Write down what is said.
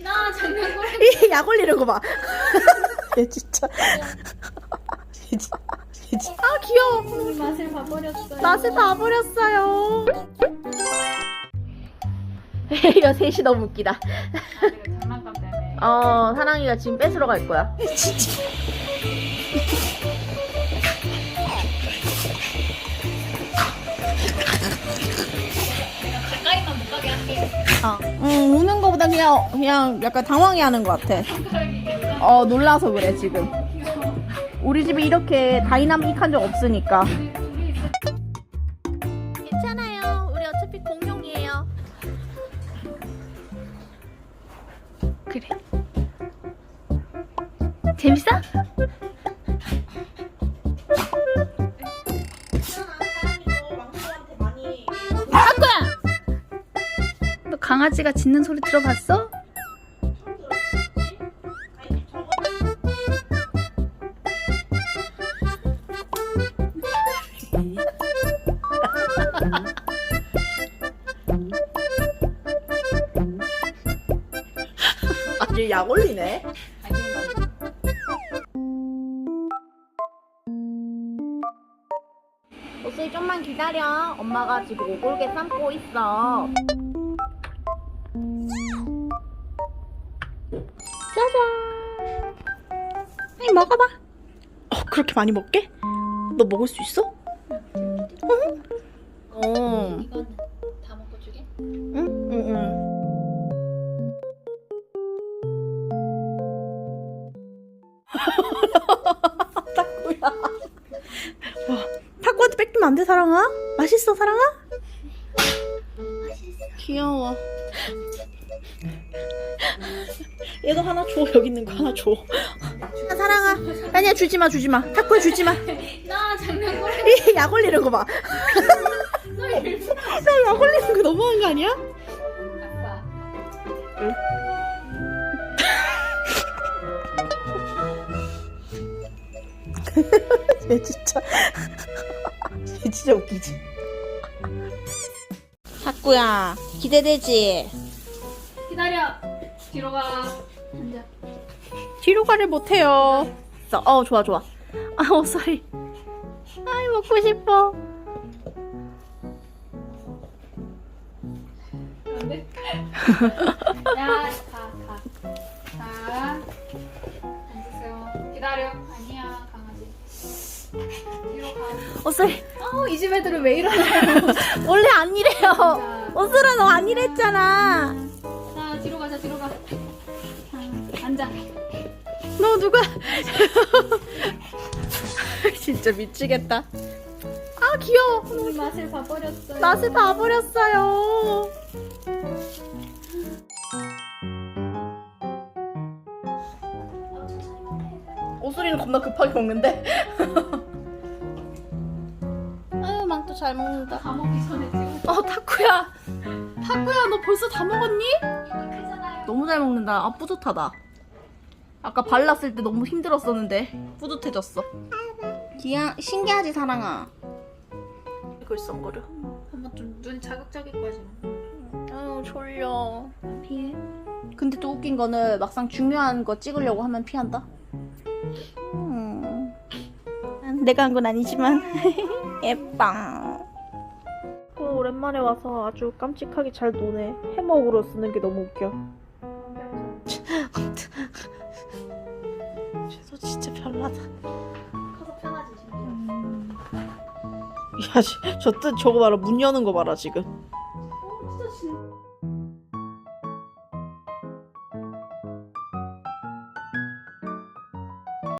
나 장난꾸러 약 올리는 거 봐. 얘 진짜. 얘 진짜. 얘 진짜. 아 귀여워. 맛을 봐버렸어요. 맛을 봐버렸어요. 이거 셋이 너무 웃기다. 아, 그래, 장난감 때문에. 어, 사랑이가 지금 뺏으러 갈 거야. 진짜. 그냥, 그냥 약간 당황해 하는 것 같아. 어, 놀라서 그래, 지금. 우리 집에 이렇게 다이나믹한 적 없으니까. 괜찮아요. 우리 어차피 공룡이에요. 그래. 재밌어? 강아지가 짖는 소리 들어봤어? 아주 약 올리네. 옷을 좀만 기다려. 엄마가 지금 오골개 삶고 있어. 먹어봐. 어 그렇게 많이 먹게? 너 먹을 수 있어? 응. 어. 이건 다 먹고 주게? 응, 응, 응. 타코야. 와, 타코한테 뺏기면 안 돼, 사랑아? 맛있어, 사랑아? 귀여워. 얘도 하나 줘. 여기 있는 거 하나 줘. 사랑아. 아니야, 주지 마, 주지 마. 타코야, 주지 마. 나 장난꾸러 이약 올리는 거 봐. 나약 올리는 거 너무한 거 아니야? 아빠. 얘 진짜 얘 진짜 웃기지 탁구야 기대되지? 기다려. 뒤로 가. 앉아. 뒤로 가를 못해요 어 좋아 좋아 아 옷소리 아이 먹고 싶어 그런데? 야, 가, 가. 가. 앉으세요. 기다려. 아니야, 강아지. 뒤로 가. 어, 이집 애들은 왜 이러나요? 원래 안 이래요 자, 옷소라 너안 이랬잖아 자, 뒤로 가자, 뒤로 가. 자, 앉아. 너 누가 진짜 미치겠다 아 귀여워 우리 맛을 봐버렸어요. 맛을 봐버렸어요 옷소리는 겁나 급하게 먹는데 아유 망토 잘 먹는다 다 먹기 전에 지금 어 타쿠야 타쿠야 너 벌써 다 먹었니? 너무 잘 먹는다. 아 뿌듯하다. 아까 발랐을 때 너무 힘들었었는데 뿌듯해졌어. 기야 신기하지 사랑아. 글썽거려 엄마 좀눈 자극적일까지. 아유 졸려. 피해? 근데 또 웃긴 거는 막상 중요한 거 찍으려고 하면 피한다? 음. 내가 한 건 아니지만. 어, 오랜만에 와서 아주 깜찍하게 잘 노네. 해먹으로 쓰는 게 너무 웃겨 쟤도 진짜 별나다. 커서 편하지 진짜. 야, 저, 저, 저거 봐라. 문 여는 거 봐라, 지금. 어, 진짜 진